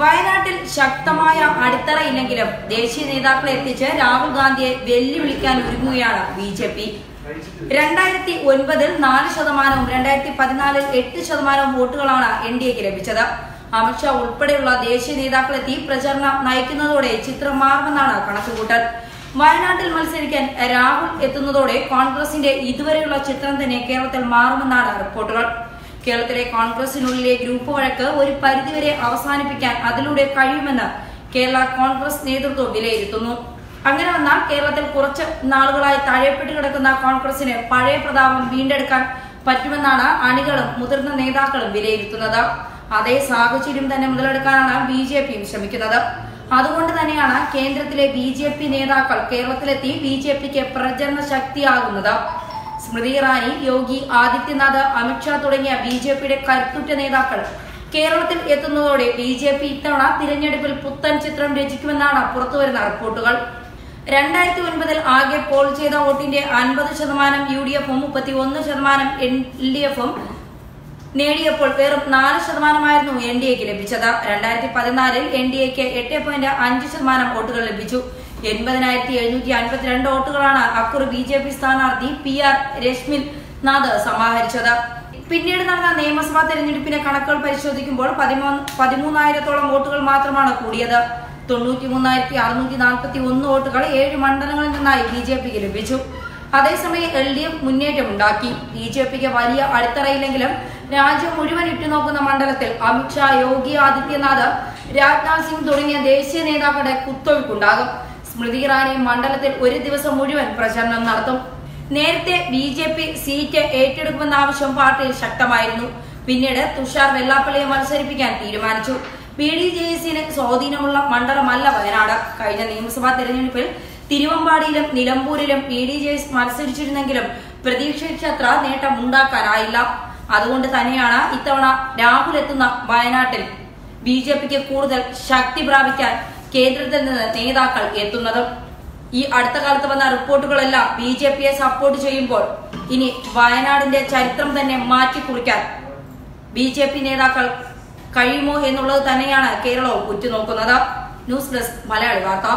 വയനാട്ടിൽ ശക്തമായ അടിത്തറയില്ലെങ്കിലും ദേശീയ നേതാക്കളെ എത്തിച്ച് രാഹുൽ ഗാന്ധിയെ വെല്ലുവിളിക്കാൻ ഒരുങ്ങുകയാണ് ബി ജെ പി. രണ്ടായിരത്തി ഒൻപതിൽ നാല് ശതമാനവും രണ്ടായിരത്തി പതിനാലിൽ എട്ട് ശതമാനവും വോട്ടുകളാണ് എൻ ഡി എക്ക് ലഭിച്ചത്. അമിത്ഷാ ഉൾപ്പെടെയുള്ള ദേശീയ നേതാക്കളെത്തി പ്രചരണം നയിക്കുന്നതോടെ ചിത്രം മാറുമെന്നാണ് കണക്കുകൂട്ടൽ. വയനാട്ടിൽ മത്സരിക്കാൻ രാഹുൽ എത്തുന്നതോടെ കോൺഗ്രസിന്റെ ഇതുവരെയുള്ള ചിത്രം തന്നെ കേരളത്തിൽ മാറുമെന്നാണ് റിപ്പോർട്ടുകൾ. കേരളത്തിലെ കോൺഗ്രസിനുള്ളിലെ ഗ്രൂപ്പ് വഴക്ക് ഒരു പരിധിവരെ അവസാനിപ്പിക്കാൻ അതിലൂടെ കഴിയുമെന്ന് കേരള കോൺഗ്രസ് നേതൃത്വം വിലയിരുത്തുന്നു. അങ്ങനെ വന്നാൽ കേരളത്തിൽ കുറച്ച് നാളുകളായി താഴെപ്പെട്ട് കിടക്കുന്ന കോൺഗ്രസിന് പഴയ പ്രതാപം വീണ്ടെടുക്കാൻ പറ്റുമെന്നാണ് അണികളും മുതിർന്ന നേതാക്കളും വിലയിരുത്തുന്നത്. അതേ സാഹചര്യം തന്നെ മുതലെടുക്കാനാണ് ബി ജെ പിയും ശ്രമിക്കുന്നത്. അതുകൊണ്ട് തന്നെയാണ് കേന്ദ്രത്തിലെ ബി ജെ പി നേതാക്കൾ കേരളത്തിലെത്തി ബി ജെ പിക്ക് പ്രചരണ ശക്തിയാകുന്നത്. സ്മൃതി ഇറാനി യോഗി ആദിത്യനാഥ് അമിത്ഷാ തുടങ്ങിയ ബി ജെ പിയുടെ കരുത്തുറ്റ നേതാക്കൾ കേരളത്തിൽ എത്തുന്നതോടെ ബി ജെ പി ഇത്തവണ തിരഞ്ഞെടുപ്പിൽ പുത്തൻ ചിത്രം രചിക്കുമെന്നാണ് പുറത്തുവരുന്ന റിപ്പോർട്ടുകൾ. രണ്ടായിരത്തി ഒൻപതിൽ ആകെ പോൾ ചെയ്ത വോട്ടിന്റെ അൻപത് ശതമാനം യു ഡി എഫും മുപ്പത്തി ഒന്ന് ശതമാനം എൻ ഡി എഫും നേടിയപ്പോൾ വെറും നാല് ശതമാനമായിരുന്നു എൻ ഡി എക്ക് ലഭിച്ചത്. രണ്ടായിരത്തി പതിനാലിൽ എൻ ഡി എക്ക് എട്ട് പോയിന്റ് അഞ്ച് ശതമാനം വോട്ടുകൾ ലഭിച്ചു. എൺപതിനായിരത്തി എഴുന്നൂറ്റി അൻപത്തിരണ്ട് വോട്ടുകളാണ് അക്കുറി ബി ജെ പി സ്ഥാനാർത്ഥി പി ആർ രശ്മിൽ നാഥ് സമാഹരിച്ചത്. പിന്നീട് നടന്ന നിയമസഭാ തെരഞ്ഞെടുപ്പിന്റെ കണക്കുകൾ പരിശോധിക്കുമ്പോൾ പതിമൂന്ന് പതിമൂന്നായിരത്തോളം വോട്ടുകൾ മാത്രമാണ് കൂടിയത്. തൊണ്ണൂറ്റി മൂന്നായിരത്തി അറുന്നൂറ്റി നാൽപ്പത്തി ഒന്ന് വോട്ടുകൾ ഏഴ് മണ്ഡലങ്ങളിൽ നിന്നായി ബി ജെ പിക്ക് ലഭിച്ചു. അതേസമയം എൽ ഡി എഫ് മുന്നേറ്റമുണ്ടാക്കി ബി ജെ പിക്ക് വലിയ അടിത്തറയില്ലെങ്കിലും രാജ്യം മുഴുവൻ ഇട്ടുനോക്കുന്ന മണ്ഡലത്തിൽ അമിത്ഷാ യോഗി ആദിത്യനാഥ് രാജ്നാഥ് സിംഗ് തുടങ്ങിയ ദേശീയ നേതാക്കളുടെ കുത്തൊഴുക്കുണ്ടാകും. സ്മൃതി ഇറാനി മണ്ഡലത്തിൽ ഒരു ദിവസം മുഴുവൻ പ്രചരണം നടത്തും. നേരത്തെ ബി ജെ പി സീറ്റ് ഏറ്റെടുക്കുമെന്ന ആവശ്യം പാർട്ടിയിൽ ശക്തമായിരുന്നു. പിന്നീട് തുഷാർ വെള്ളാപ്പള്ളിയെ മത്സരിപ്പിക്കാൻ തീരുമാനിച്ചു. ബി ഡി ജെ എസിന് സ്വാധീനമുള്ള മണ്ഡലമല്ല വയനാട്. കഴിഞ്ഞ നിയമസഭാ തെരഞ്ഞെടുപ്പിൽ തിരുവമ്പാടിയിലും നിലമ്പൂരിലും ബി ഡി ജെ എസ് മത്സരിച്ചിരുന്നെങ്കിലും പ്രതീക്ഷിച്ചത്ര നേട്ടം ഉണ്ടാക്കാനായില്ല അതുകൊണ്ട് തന്നെയാണ് ഇത്തവണ രാഹുൽ എത്തുന്ന വയനാട്ടിൽ ബി ജെ പിക്ക് കൂടുതൽ ശക്തി പ്രാപിക്കാൻ കേന്ദ്രത്തിൽ നിന്ന് നേതാക്കൾ എത്തുന്നത് ഈ അടുത്ത കാലത്ത് വന്ന റിപ്പോർട്ടുകളെല്ലാം ബി ജെ പിയെ സപ്പോർട്ട് ചെയ്യുമ്പോൾ ഇനി വയനാടിന്റെ ചരിത്രം തന്നെ മാറ്റിക്കുറിക്കാൻ ബി ജെ പി നേതാക്കൾ കഴിയുമോ എന്നുള്ളത് തന്നെയാണ് കേരളവും ഉറ്റുനോക്കുന്നത്. ന്യൂസ് ഡെസ്ക് മലയാളി വാർത്ത.